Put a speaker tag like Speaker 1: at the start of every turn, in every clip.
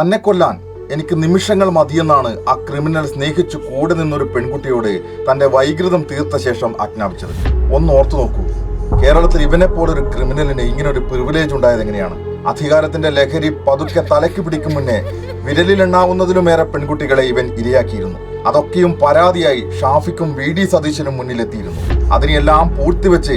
Speaker 1: തന്നെ കൊല്ലാൻ എനിക്ക് നിമിഷങ്ങൾ മതിയെന്നാണ് ആ ക്രിമിനൽ സ്നേഹിച്ചു കൂടെ നിന്നൊരു പെൺകുട്ടിയോട് തന്റെ വൈകൃതം തീർത്ത ശേഷം ആജ്ഞാപിച്ചത്. ഒന്ന് ഓർത്തു നോക്കൂ. കേരളത്തിൽ ഇവനെപ്പോലൊരു ക്രിമിനലിന് ഇങ്ങനെ ഒരു പ്രിവിലേജ് ഉണ്ടായത് എങ്ങനെയാണ്? അധികാരത്തിന്റെ ലഹരി പതുക്കെ തലയ്ക്ക് പിടിക്കും മുന്നേ വിരലിലെണ്ണാവുന്നതിലുമേറെ പെൺകുട്ടികളെ ഇവൻ ഇരയാക്കിയിരുന്നു. അതൊക്കെയും പരാതിയായി ഷാഫിക്കും വി ഡി സതീശനും മുന്നിലെത്തിയിരുന്നു. അതിനെല്ലാം പൂഴ്ത്തിവെച്ച്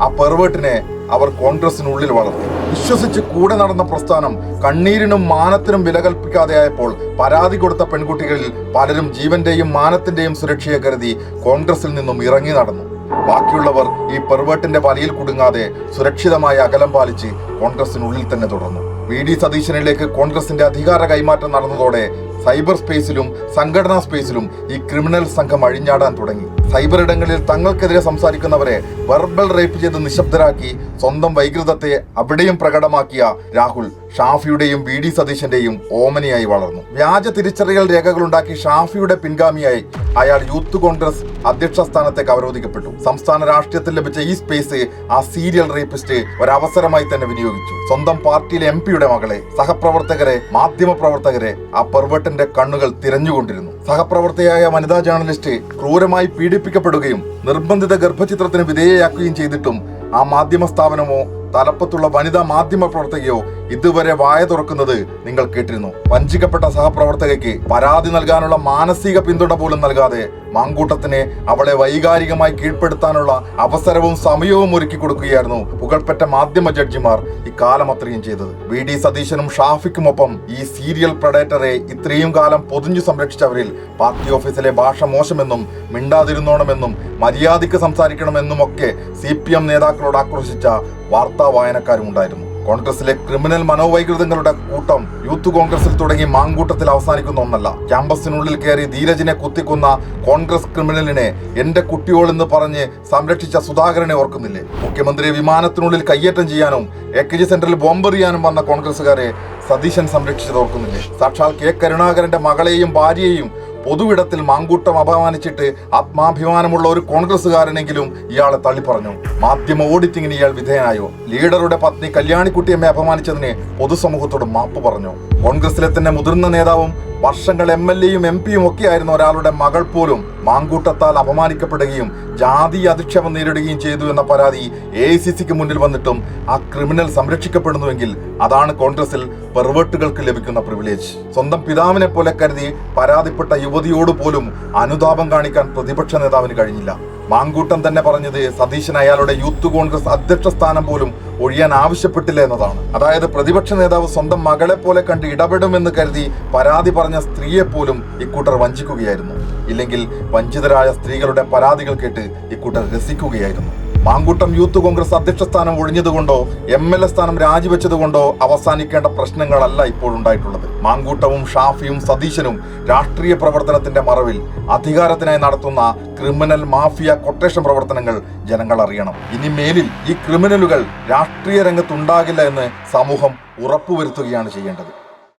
Speaker 1: ആ പെർവേട്ടിനെ അവർ കോൺഗ്രസിനുള്ളിൽ വളർത്തി. വിശ്വസിച്ച് കൂടെ നടന്ന പ്രസ്ഥാനം കണ്ണീരിനും മാനത്തിനും വില കൽപ്പിക്കാതെയായപ്പോൾ പരാതി കൊടുത്ത പെൺകുട്ടികളിൽ പലരും ജീവന്റെയും മാനത്തിന്റെയും സുരക്ഷയെ കരുതി കോൺഗ്രസിൽ നിന്നും ഇറങ്ങി നടന്നു. ബാക്കിയുള്ളവർ ഈ പെർവേട്ടിന്റെ വലയിൽ കുടുങ്ങാതെ സുരക്ഷിതമായ അകലം പാലിച്ച് കോൺഗ്രസിനുള്ളിൽ തന്നെ തുടർന്നു. വി ഡി സതീശനിലേക്ക് കോൺഗ്രസിന്റെ അധികാര കൈമാറ്റം നടന്നതോടെ സൈബർ സ്പേസിലും സംഘടനാ സ്പേസിലും ഈ ക്രിമിനൽ സംഘം അഴിഞ്ഞാടാൻ തുടങ്ങി. സൈബർ ഇടങ്ങളിൽ തങ്ങൾക്കെതിരെ സംസാരിക്കുന്നവരെ വെർബൽ റേപ്പ് ചെയ്ത് നിശബ്ദരാക്കി സ്വന്തം വൈകൃതത്തെ അവിടെയും പ്രകടമാക്കിയ രാഹുൽ ഷാഫിയുടെയും വി ഡി സതീശന്റെയും ഓമനയായി വളർന്നു. വ്യാജ തിരിച്ചറിയൽ രേഖകളുണ്ടാക്കി ഷാഫിയുടെ പിൻഗാമിയായി അയാൾ യൂത്ത് കോൺഗ്രസ് അധ്യക്ഷ സ്ഥാനത്തേക്ക് അവരോധിക്കപ്പെട്ടു. സംസ്ഥാന രാഷ്ട്രീയത്തിൽ ലഭിച്ച ഈ സ്പേസ് ആ സീരിയൽ റേപ്പിസ്റ്റ് ഒരവസരമായി തന്നെ വിനിയോഗിച്ചു. സ്വന്തം പാർട്ടിയിലെ എം പിയുടെ മകളെ സഹപ്രവർത്തകരെ മാധ്യമ പ്രവർത്തകരെ ആ പെർവട്ടിന്റെ കണ്ണുകൾ തിരഞ്ഞുകൊണ്ടിരുന്നു. സഹപ്രവർത്തകയായ വനിതാ ജേർണലിസ്റ്റ് ക്രൂരമായി പീഡിപ്പിക്കപ്പെടുകയും നിർബന്ധിത ഗർഭചിത്രത്തിന് വിധേയയാക്കുകയും ചെയ്തിട്ടും ആ മാധ്യമ സ്ഥാപനമോ തലപ്പത്തുള്ള വനിതാ മാധ്യമ പ്രവർത്തകയോ ഇതുവരെ വായ തുറക്കുന്നത് നിങ്ങൾ കേട്ടിരുന്നു. വഞ്ചിക്കപ്പെട്ട സഹപ്രവർത്തകയ്ക്ക് പരാതി നൽകാനുള്ള മാനസിക പിന്തുണ പോലും നൽകാതെ മാങ്കൂട്ടത്തിനെ അവളെ വൈകാരികമായി കീഴ്പ്പെടുത്താനുള്ള അവസരവും സമയവും ഒരുക്കി കൊടുക്കുകയായിരുന്നു പുകൾപ്പെട്ട മാധ്യമ ജഡ്ജിമാർ ഇക്കാലം അത്രയും ചെയ്തത്. വി. ഡി. സതീശനും ഷാഫിക്കുമൊപ്പം ഈ സീരിയൽ പ്രഡേറ്ററെ ഇത്രയും കാലം പൊതിഞ്ഞു സംരക്ഷിച്ചവരിൽ പാർട്ടി ഓഫീസിലെ ഭാഷ മോശമെന്നും മിണ്ടാതിരുന്നോണമെന്നും മര്യാദയ്ക്ക് സംസാരിക്കണമെന്നുമൊക്കെ സി പി എം നേതാക്കളോട് ആക്രോശിച്ച വാർത്താ വായനക്കാരും ഉണ്ടായിരുന്നു കോൺഗ്രസിലെ ക്രിമിനൽ മനോവൈകൃതങ്ങളുടെ കൂട്ടം യൂത്ത് കോൺഗ്രസിൽ തുടങ്ങി മാങ്കൂട്ടത്തിൽ അവസാനിക്കുന്ന ഒന്നല്ല. ക്യാമ്പസിനുള്ളിൽ കയറി ധീരജിനെ കുത്തിക്കുന്ന കോൺഗ്രസ് ക്രിമിനലിനെ എന്റെ കുട്ടിയോളെന്ന് പറഞ്ഞ് സംരക്ഷിച്ച സുധാകരനെ ഓർക്കുന്നില്ലേ? മുഖ്യമന്ത്രി വിമാനത്തിനുള്ളിൽ കയ്യേറ്റം ചെയ്യാനും എ കെ ജി സെന്ററിൽ ബോംബെറിയാനും വന്ന കോൺഗ്രസുകാരെ സതീശൻ സംരക്ഷിച്ചത് ഓർക്കുന്നില്ലേ? സാക്ഷാൽ കെ കരുണാകരന്റെ മകളെയും ഭാര്യയെയും പൊതുവിടത്തിൽ മാങ്കൂട്ടം അപമാനിച്ചിട്ട് ആത്മാഭിമാനമുള്ള ഒരു കോൺഗ്രസ്സുകാരനെങ്കിലും ഇയാളെ തള്ളിപ്പറഞ്ഞു. മാധ്യമ ഓഡിറ്റിങ്ങിന് ഇയാൾ വിധേയനായോ? ലീഡറുടെ പത്നി കല്യാണിക്കുട്ടിയമ്മയെ അപമാനിച്ചതിന് പൊതുസമൂഹത്തോട് മാപ്പ് പറഞ്ഞു. കോൺഗ്രസിലെ തന്നെ മുതിർന്ന നേതാവും വർഷങ്ങൾ എം എൽ എയും എം പിയും ഒക്കെ ആയിരുന്ന ഒരാളുടെ മകൾ പോലും മാങ്കൂട്ടത്താൽ അപമാനിക്കപ്പെടുകയും ജാതി അധിക്ഷേപം നേരിടുകയും ചെയ്തു എന്ന പരാതി എ ഐ സി സിക്ക് മുന്നിൽ വന്നിട്ടും ആ ക്രിമിനൽ സംരക്ഷിക്കപ്പെടുന്നുവെങ്കിൽ അതാണ് കോൺഗ്രസിൽ പെർവേട്ടുകൾക്ക് ലഭിക്കുന്ന പ്രിവിലേജ് സ്വന്തം പിതാവിനെ പോലെ കരുതി പരാതിപ്പെട്ട യുവതിയോട് പോലും അനുതാപം കാണിക്കാൻ പ്രതിപക്ഷ നേതാവിന് കഴിഞ്ഞില്ല. മാങ്കൂട്ടം തന്നെ പറഞ്ഞത് സതീശൻ അയാളുടെ യൂത്ത് കോൺഗ്രസ് അധ്യക്ഷ സ്ഥാനം പോലും ഒഴിയാൻ ആവശ്യപ്പെട്ടില്ല എന്നതാണ്. അതായത് പ്രതിപക്ഷ നേതാവ് സ്വന്തം മകളെ പോലെ കണ്ട് ഇടപെടുമെന്ന് കരുതി പരാതി പറഞ്ഞ സ്ത്രീയെ പോലും ഇക്കൂട്ടർ വഞ്ചിക്കുകയായിരുന്നു. ഇല്ലെങ്കിൽ വഞ്ചിതരായ സ്ത്രീകളുടെ പരാതികൾ കേട്ട് ഇക്കൂട്ടർ രസിക്കുകയായിരുന്നു. മാങ്കൂട്ടം യൂത്ത് കോൺഗ്രസ് അധ്യക്ഷ സ്ഥാനം ഒഴിഞ്ഞതുകൊണ്ടോ എം എൽ എ സ്ഥാനം രാജിവെച്ചതുകൊണ്ടോ അവസാനിക്കേണ്ട പ്രശ്നങ്ങളല്ല ഇപ്പോൾ ഉണ്ടായിട്ടുള്ളത് മാങ്കൂട്ടവും ഷാഫിയും സതീശനും രാഷ്ട്രീയ പ്രവർത്തനത്തിന്റെ മറവിൽ അധികാരത്തിനായി നടത്തുന്ന ക്രിമിനൽ മാഫിയ കൊട്ടേഷൻ പ്രവർത്തനങ്ങൾ ജനങ്ങൾ അറിയണം. ഇനി മേലിൽ ഈ ക്രിമിനലുകൾ രാഷ്ട്രീയ രംഗത്തുണ്ടാകില്ല എന്ന് സമൂഹം ഉറപ്പുവരുത്തുകയാണ് ചെയ്യേണ്ടത്.